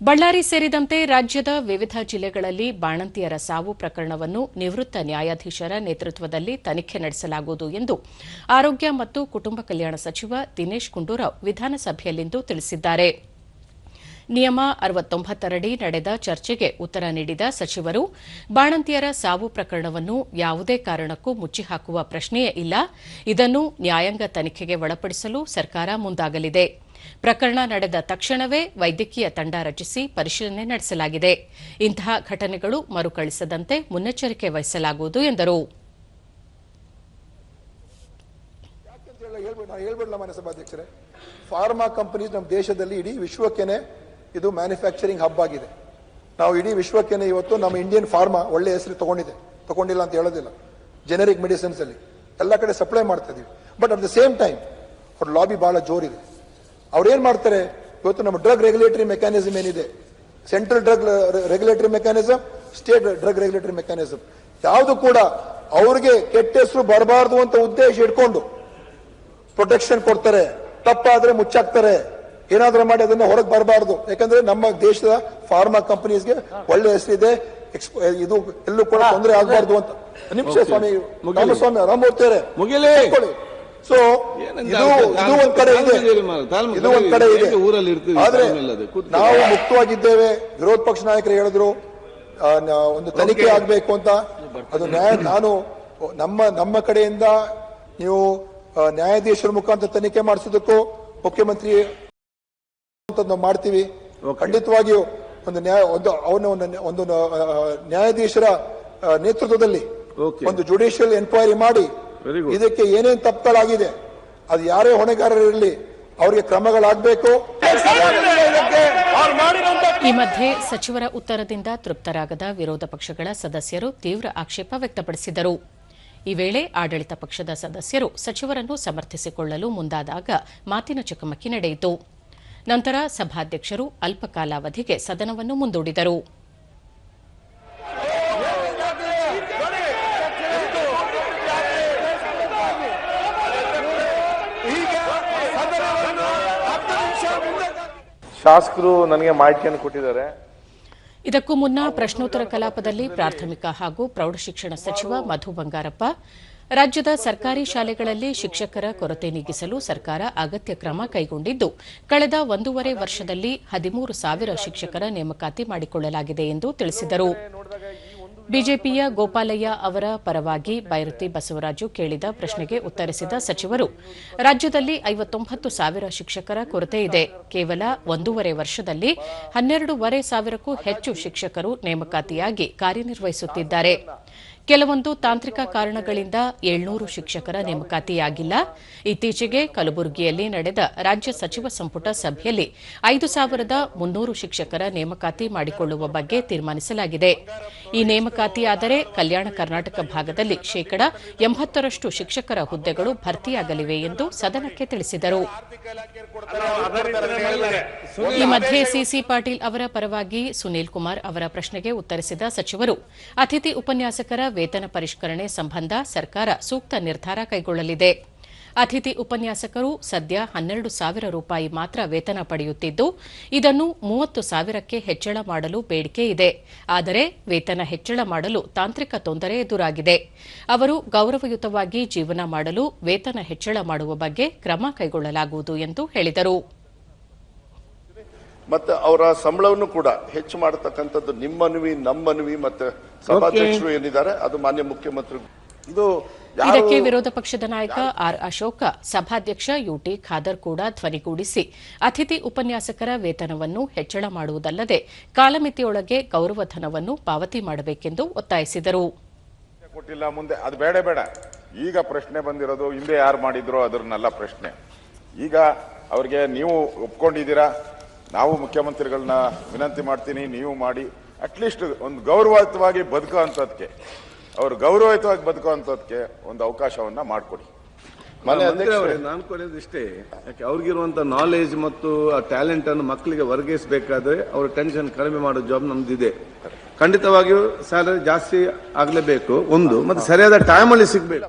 ಬಳ್ಳಾರಿ ಸೇರಿದಂತೆ ರಾಜ್ಯದ ವಿವಿಧ ಜಿಲ್ಲೆಗಳಲ್ಲಿ ಬಾಣಂತಿಯರ ಸಾವು ಪ್ರಕರಣವನ್ನು ನಿವೃತ್ತ ನ್ಯಾಯಾಧೀಶರ ನೇತೃತ್ವದಲ್ಲಿ ತನಿಖೆ ನಡೆಸಲಾಗುವುದು ಎಂದು ಆರೋಗ್ಯ ಮತ್ತು ಕುಟುಂಬ ಕಲ್ಯಾಣ ಸಚಿವ ದಿನೇಶ್ ಗುಂಡೂರಾವ್ ವಿಧಾನಸಭೆಯಲ್ಲಿಂದು ತಿಳಿಸಿದ್ದಾರೆ. ನಿಯಮ ಅರವತ್ತೊಂಬತ್ತರಡಿ ನಡೆದ ಚರ್ಚೆಗೆ ಉತ್ತರ ನೀಡಿದ ಸಚಿವರು, ಬಾಣಂತಿಯರ ಸಾವು ಪ್ರಕರಣವನ್ನು ಯಾವುದೇ ಕಾರಣಕ್ಕೂ ಮುಚ್ಚಿಹಾಕುವ ಪ್ರಶ್ನೆಯೇ ಇಲ್ಲ. ಇದನ್ನು ನ್ಯಾಯಾಂಗ ತನಿಖೆಗೆ ಒಳಪಡಿಸಲು ಸರ್ಕಾರ ಮುಂದಾಗಲಿದೆ. ಪ್ರಕರಣ ನಡೆದ ತಕ್ಷಣವೇ ವೈದ್ಯಕೀಯ ತಂಡ ರಚಿಸಿ ಪರಿಶೀಲನೆ ನಡೆಸಲಾಗಿದೆ. ಇಂತಹ ಘಟನೆಗಳು ಮರುಕಳಿಸದಂತೆ ಮುನ್ನೆಚ್ಚರಿಕೆ ವಹಿಸಲಾಗುವುದು ಎಂದರು. ಫಾರ್ಮಾ ಕಂಪನೀಸ್ ನಮ್ಮ ದೇಶದಲ್ಲಿ ಇಡೀ ವಿಶ್ವಕ್ಕೇನೆ ಇದು ಮ್ಯಾನುಫ್ಯಾಕ್ಚರಿಂಗ್ ಹಬ್ ಆಗಿದೆ. ನಾವು ಇಡೀ ವಿಶ್ವಕ್ಕೇನೆ ಇವತ್ತು ನಮ್ಮ ಇಂಡಿಯನ್ ಫಾರ್ಮಾ ಒಳ್ಳೆ ಹೆಸರು ತಗೊಂಡಿದೆ. ತಗೊಂಡಿಲ್ಲ ಅಂತ ಹೇಳೋದಿಲ್ಲ. ಜೆನೆರಿಕ್ ಮೆಡಿಸಿನ್ಸ್ ಅಲ್ಲಿ. ಎಲ್ಲ ಕಡೆ ಸಪ್ಲೈ ಮಾಡ್ತಾ ಇದೀವಿ. But at the same time ಅವ್ರ ಲಾಬಿ ಬಹಳ ಜೋರಿದೆ. ಅವ್ರು ಏನ್ ಮಾಡ್ತಾರೆ? ಇವತ್ತು ನಮ್ಮ ಡ್ರಗ್ ರೆಗ್ಯುಲೇಟರಿ ಮೆಕ್ಯಾನಿಸಮ್ ಏನಿದೆ? Central drug regulatory mechanism state drug regulatory mechanism ಯಾವುದು ಕೂಡ ಅವ್ರಿಗೆ ಕೆಟ್ಟ ಹೆಸರು ಬರಬಾರದು ಅಂತ ಉದ್ದೇಶ ಇಟ್ಕೊಂಡು ಪ್ರೊಟೆಕ್ಷನ್ ಕೊಡ್ತಾರೆ. ತಪ್ಪಾದ್ರೆ ಮುಚ್ಚಾಕ್ತಾರೆ. ಏನಾದ್ರೂ ಮಾಡಿ ಅದನ್ನ ಹೊರಗೆ ಬರಬಾರ್ದು. ಯಾಕಂದ್ರೆ ನಮ್ಮ ದೇಶದ ಫಾರ್ಮಾ ಕಂಪನೀಸ್ಗೆ ಒಳ್ಳೆ ಹೆಸರಿದೆ. ಇದೆ ಇದು ಎಲ್ಲೂ ಕೂಡ ತೊಂದರೆ ಆಗಬಾರ್ದು ಅಂತ. ನಿಮಿಷ ಸ್ವಾಮಿ ಸ್ವಾಮಿ ರಾಮಮೂರ್ತಿ ಅವರೇ. ಮುಗಿಲಿ. ಸೊ ಇದು? ಇದು ಒಂದ್ ಕಡೆ ಇದೆ ಇದು ಒಂದ್ ಕಡೆ ಇದೆ ಊರಲ್ಲಿ ಇರ್ತೀವಿ, ಆದ್ರೆ. ನಾವು ಮುಕ್ತವಾಗಿದ್ದೇವೆ ವಿರೋಧ ಪಕ್ಷ ನಾಯಕರು ಹೇಳಿದ್ರು ಒಂದು ತನಿಖೆ. ಆಗ್ಬೇಕು ಅಂತ ಅದು ನ್ಯಾಯ ನಾನು ನಮ್ಮ ನಮ್ಮ ಕಡೆಯಿಂದ ನೀವು ನ್ಯಾಯಾಧೀಶರ ಮುಖಾಂತರ ತನಿಖೆ ಮಾಡಿಸೋದಕ್ಕೂ ಮುಖ್ಯಮಂತ್ರಿ ನಾವು ಮಾಡ್ತೀವಿ ಖಂಡಿತವಾಗಿಯೂ ಒಂದು ನ್ಯಾಯ ಒಂದು ಅವನ ಒಂದು ನ್ಯಾಯಾಧೀಶರ ನೇತೃತ್ವದಲ್ಲಿ ಒಂದು ಜುಡಿಷಿಯಲ್ ಎನ್ಕ್ವೈರಿ ಮಾಡಿ. ಇದಕ್ಕೆ ಏನೇನು ತಪ್ಪುಗಳಾಗಿದೆ? ಅದು ಯಾರೇ ಹೊಣೆಗಾರರಿರಲಿ ಅವರಿಗೆ ಕ್ರಮಗಳಾಗಬೇಕು. ಈ ಮಧ್ಯೆ ಸಚಿವರ ಉತ್ತರದಿಂದ ತೃಪ್ತರಾಗದ ವಿರೋಧ ಪಕ್ಷಗಳ ಸದಸ್ಯರು ತೀವ್ರ ಆಕ್ಷೇಪ ವ್ಯಕ್ತಪಡಿಸಿದರು. ಈ ವೇಳೆ ಆಡಳಿತ ಪಕ್ಷದ ಸದಸ್ಯರು ಸಚಿವರನ್ನು ಸಮರ್ಥಿಸಿಕೊಳ್ಳಲು ಮುಂದಾದಾಗ ಮಾತಿನ ಚಕಮಕಿ ನಡೆಯಿತು. ನಂತರ ಸಭಾಧ್ಯಕ್ಷರು ಅಲ್ಪಕಾಲಾವಧಿಗೆ ಸದನವನ್ನು ಮುಂದೂಡಿದರು. ಶಾಸಕರು ನನಗೆ ಮಾಹಿತಿಯನ್ನು ಕೊಟ್ಟಿದ್ದಾರೆ. ಇದಕ್ಕೂ ಮುನ್ನ ಪ್ರಶ್ನೋತ್ತರ ಕಲಾಪದಲ್ಲಿ ಪ್ರಾಥಮಿಕ ಹಾಗೂ ಪ್ರೌಢಶಿಕ್ಷಣ ಸಚಿವ ಮಧು ಬಂಗಾರಪ್ಪ, ರಾಜ್ಯದ ಸರ್ಕಾರಿ ಶಾಲೆಗಳಲ್ಲಿ ಶಿಕ್ಷಕರ ಕೊರತೆ ನೀಗಿಸಲು ಸರ್ಕಾರ ಅಗತ್ಯ ಕ್ರಮ ಕೈಗೊಂಡಿದ್ದು, ಕಳೆದ ಒಂದೂವರೆ ವರ್ಷದಲ್ಲಿ ಹದಿಮೂರು ಸಾವಿರ ಶಿಕ್ಷಕರ ನೇಮಕಾತಿ ಮಾಡಿಕೊಳ್ಳಲಾಗಿದೆ ಎಂದು ತಿಳಿಸಿದರು. ಬಿಜೆಪಿಯ ಗೋಪಾಲಯ್ಯ ಅವರ ಪರವಾಗಿ ಬೈರತಿ ಬಸವರಾಜು ಕೇಳಿದ ಪ್ರಶ್ನೆಗೆ ಉತ್ತರಿಸಿದ ಸಚಿವರು, ರಾಜ್ಯದಲ್ಲಿ ಐವತ್ತೊಂಬತ್ತು ಸಾವಿರ ಶಿಕ್ಷಕರ ಕೊರತೆ ಇದೆ. ಕೇವಲ ಒಂದೂವರೆ ವರ್ಷದಲ್ಲಿ ಹನ್ನೆರಡೂವರೆ ಸಾವಿರಕ್ಕೂ ಹೆಚ್ಚು ಶಿಕ್ಷಕರು ನೇಮಕಾತಿಯಾಗಿ ಕಾರ್ಯನಿರ್ವಹಿಸುತ್ತಿದ್ದಾರೆ. ಕೆಲವೊಂದು ತಾಂತ್ರಿಕ ಕಾರಣಗಳಿಂದ ಏಳ್ನೂರು ಶಿಕ್ಷಕರ ನೇಮಕಾತಿಯಾಗಿಲ್ಲ. ಇತ್ತೀಚೆಗೆ ಕಲಬುರಗಿಯಲ್ಲಿ ನಡೆದ ರಾಜ್ಯ ಸಚಿವ ಸಂಪುಟ ಸಭೆಯಲ್ಲಿ ಐದು ಸಾವಿರದ ಮುನ್ನೂರು ಶಿಕ್ಷಕರ ನೇಮಕಾತಿ ಮಾಡಿಕೊಳ್ಳುವ ಬಗ್ಗೆ ತೀರ್ಮಾನಿಸಲಾಗಿದೆ. ಈ ನೇಮಕಾತಿಯಾದರೆ ಕಲ್ಯಾಣ ಕರ್ನಾಟಕ ಭಾಗದಲ್ಲಿ ಶೇಕಡಾ ಎಂಬತ್ತರಷ್ಟು ಶಿಕ್ಷಕರ ಹುದ್ದೆಗಳು ಭರ್ತಿಯಾಗಲಿವೆ ಎಂದು ಸದನಕ್ಕೆ ತಿಳಿಸಿದರು. ಈ ಮಧ್ಯೆ ಸಿಸಿ ಪಾಟೀಲ್ ಅವರ ಪರವಾಗಿ ಸುನೀಲ್ ಕುಮಾರ್ ಅವರ ಪ್ರಶ್ನೆಗೆ ಉತ್ತರಿಸಿದ ಸಚಿವರು, ಅತಿಥಿ ಉಪನ್ಯಾಸಕರ ವೇತನ ಪರಿಷ್ಕರಣೆ ಸಂಬಂಧ ಸರ್ಕಾರ ಸೂಕ್ತ ನಿರ್ಧಾರ ಕೈಗೊಳ್ಳಲಿದೆ. ಅತಿಥಿ ಉಪನ್ಯಾಸಕರು ಸದ್ಯ ಹನ್ನೆರಡು ಸಾವಿರ ರೂಪಾಯಿ ಮಾತ್ರ ವೇತನ ಪಡೆಯುತ್ತಿದ್ದು, ಇದನ್ನು ಮೂವತ್ತು ಸಾವಿರಕ್ಕೆ ಹೆಚ್ಚಳ ಮಾಡಲು ಬೇಡಿಕೆ ಇದೆ. ಆದರೆ ವೇತನ ಹೆಚ್ಚಳ ಮಾಡಲು ತಾಂತ್ರಿಕ ತೊಂದರೆ ಎದುರಾಗಿದೆ. ಅವರು ಗೌರವಯುತವಾಗಿ ಜೀವನ ಮಾಡಲು ವೇತನ ಹೆಚ್ಚಳ ಮಾಡುವ ಬಗ್ಗೆ ಕ್ರಮ ಕೈಗೊಳ್ಳಲಾಗುವುದು ಎಂದು ಹೇಳಿದರು. ಮತ್ತು ಅವರ ಸಂಬಳವನ್ನು ಕೂಡ ಹೆಚ್ಚು ಮಾಡತಕ್ಕಂಥದ್ದು ನಿಮ್ಮನುವಿ, ನಮ್ಮನುವಿ ಮತ್ತು ಸಭಾಧ್ಯಕ್ಷರು ಏನಿದ್ದಾರೆ ಅದು ಮಾನ್ಯ ಮುಖ್ಯಮಂತ್ರಿ ಇದು ಇದಕ್ಕೆ ವಿರೋಧ ಪಕ್ಷದ ನಾಯಕ ಆರ್ ಅಶೋಕ ಸಭಾಧ್ಯಕ್ಷ ಯುಟಿ ಖಾದರ್ ಕೂಡ ಧ್ವನಿಗೂಡಿಸಿ ಅತಿಥಿ ಉಪನ್ಯಾಸಕರ ವೇತನವನ್ನು ಹೆಚ್ಚಳ ಮಾಡುವುದಲ್ಲದೆ ಕಾಲಮಿತಿಯೊಳಗೆ ಗೌರವಧನವನ್ನು ಪಾವತಿ ಮಾಡಬೇಕೆಂದು ಒತ್ತಾಯಿಸಿದರು. ಕೊಟ್ಟಿಲ್ಲ ಮುಂದೆ. ಅದು ಬೇಡ ಬೇಡ. ಈಗ ಪ್ರಶ್ನೆ ಬಂದಿರೋದು ಹಿಂದೆ ಯಾರು ಮಾಡಿದ್ರು ಅದರನ್ನೆಲ್ಲ ಪ್ರಶ್ನೆ. ಈಗ ಅವ್ರಿಗೆ ನೀವು ಒಪ್ಕೊಂಡಿದ್ದೀರಾ? ನಾವು ಮುಖ್ಯಮಂತ್ರಿಗಳನ್ನ ವಿನಂತಿ ಮಾಡ್ತೀನಿ ನೀವು ಮಾಡಿ. ಅಟ್ಲೀಸ್ಟ್ ಒಂದು ಗೌರವಯುತವಾಗಿ ಬದುಕೋ ಅಂಥದ್ಕೆ. ಅವ್ರು ಗೌರವಯುತವಾಗಿ ಬದುಕೋ ಅಂಥದ್ಕೆ ಒಂದು ಅವಕಾಶವನ್ನ ಮಾಡಿಕೊಡಿ. ನಾನು ಕೊಡೋದು ಇಷ್ಟೇ. ಯಾಕೆ ಅವ್ರಿಗಿರುವಂತ ನಾಲೆಜ್ ಮತ್ತು ಆ ಟ್ಯಾಲೆಂಟ್ ಅನ್ನು ಮಕ್ಕಳಿಗೆ ವರ್ಗಿಸಬೇಕಾದ್ರೆ ಅವ್ರ ಟೆನ್ಷನ್ ಕಡಿಮೆ ಮಾಡೋ ಜಾಬ್ ನಮ್ದಿದೆ. ಖಂಡಿತವಾಗಿಯೂ ಸ್ಯಾಲರಿ ಜಾಸ್ತಿ ಆಗ್ಲೇಬೇಕು ಒಂದು ಮತ್ತೆ ಸರಿಯಾದ ಟೈಮಲ್ಲಿ ಸಿಗ್ಬೇಕು.